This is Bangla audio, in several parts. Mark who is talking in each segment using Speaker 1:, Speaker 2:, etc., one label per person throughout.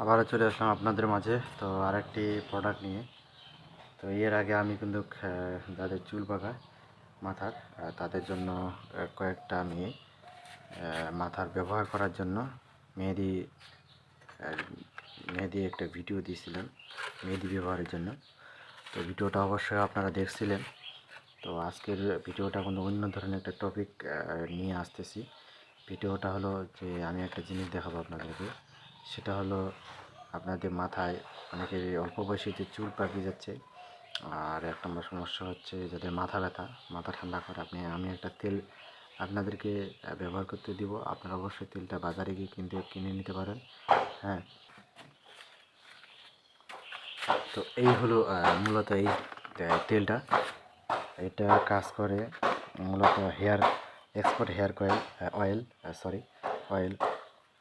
Speaker 1: আবারও চলে আসলাম আপনাদের মাঝে। তো আরেকটি প্রোডাক্ট নিয়ে। তো এর আগে আমি কিন্তু যাদের চুল পাকা মাথার তাদের জন্য কয়েকটা আমি মাথার ব্যবহার করার জন্য মেহেদি মেহেদি একটা ভিডিও দিয়েছিলাম, মেহেদি ব্যবহারের জন্য। তো ভিডিওটা অবশ্যই আপনারা দেখছিলেন। তো আজকের ভিডিওটা কিন্তু অন্য ধরনের একটা টপিক নিয়ে আসতেছি। ভিডিওটা হলো যে, আমি একটা জিনিস দেখাবো আপনাদেরকে। সেটা হলো আপনাদের মাথায় অনেকের অল্প বয়সে যে চুল পাকিয়ে যাচ্ছে। আর এক নম্বর সমস্যা হচ্ছে যাদের মাথা ব্যথা, মাথা ঠান্ডা করে। আপনি, আমি একটা তেল আপনাদেরকে ব্যবহার করতে দিব। আপনারা অবশ্যই তেলটা বাজারে গিয়ে কিনতে, কিনে নিতে পারেন। হ্যাঁ। তো এই হলো মূলত এই তেলটা। এটা কাজ করে মূলত hair, expert hair coil oil sorry, oil.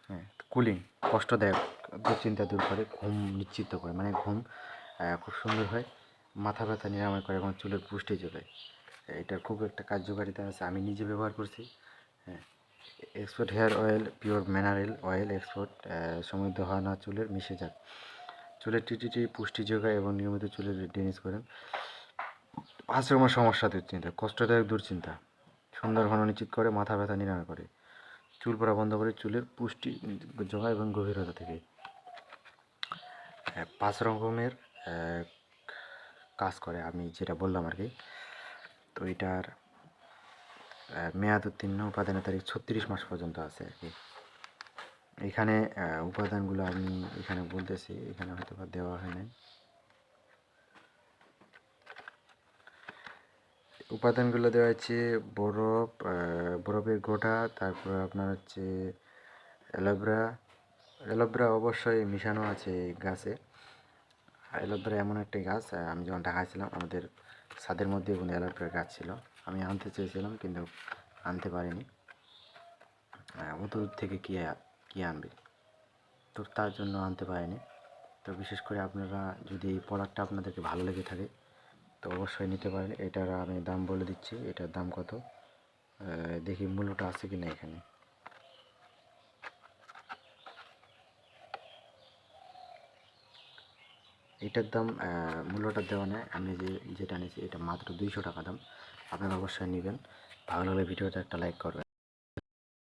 Speaker 1: হ্যাঁ কুলিং, কষ্টদায়ক দুশ্চিন্তা দূর করে, ঘুম নিশ্চিত করে মানে ঘুম খুব সুন্দর হয়, মাথা ব্যথা নিরাময় করে এবং চুলের পুষ্টি যোগায় এটার খুব একটা কার্যকারিতা আছে, আমি নিজে ব্যবহার করছি। হ্যাঁ export hair oil pure mineral oil export সমৃদ্ধ হয় না, চুলের, মিশে যাক। চুলের টিটিটি পুষ্টি যোগায় এবং নিয়মিত চুলের ডেনিস করেন। পাঁচ রকমের সমস্যা, দুশ্চিন্তা, কষ্টদায়ক দুশ্চিন্তা। সুন্দর ঘন নিশ্চিত করে, মাথা ব্যথা নিরাময় করে। চুল পড়া বন্ধ করে চুলের পুষ্টি যোগায় এবং গভীরতা থেকে। পাঁচ রকমের কাজ করে, আমি যেটা বললাম আর কি। তো এটার মেয়াদ উত্তীর্ণ, উপাদানের তারিখ ছত্রিশ মাস পর্যন্ত আছে আর কি। এখানে উপাদানগুলো আমি এখানে বলতেছি, এখানে হয়তো বা দেওয়া হয় নাই। উপাদানগুলো দেওয়া আছে বরফ বরফের গোটা, তারপর আপনার হচ্ছে অ্যালোভেরা। অ্যালোভেরা অবশ্যই মিশানো আছে গাছে। অ্যালোভেরা এমন একটা গাছ আমি যখন ঢাকাছিলাম আমাদের ছাদের মধ্যে কোনো অ্যালোভেরা গাছ ছিল। আমি আনতে চেয়েছিলাম, কিন্তু আনতে পারিনি। অত দূর থেকে কী কি আনবে? তো তার জন্য আনতে পারিনি। তো বিশেষ করে আপনারা যদি এই প্রোডাক্টটা আপনাদেরকে ভালো লেগে থাকে, তো অবশ্যই নিতে পারেন। এটার আমি দাম বলে দিচ্ছি। এটার দাম কত? দেখি মূল্যটা আছে কি না এখানে। এটার দাম মূল্যটা দেওয়া নেই। আমি যে, যেটা নিয়েছি, এটা মাত্র দুইশো টাকা দাম। আপনারা অবশ্যই নেবেন। ভালো লাগলে ভিডিওটা একটা লাইক করবেন।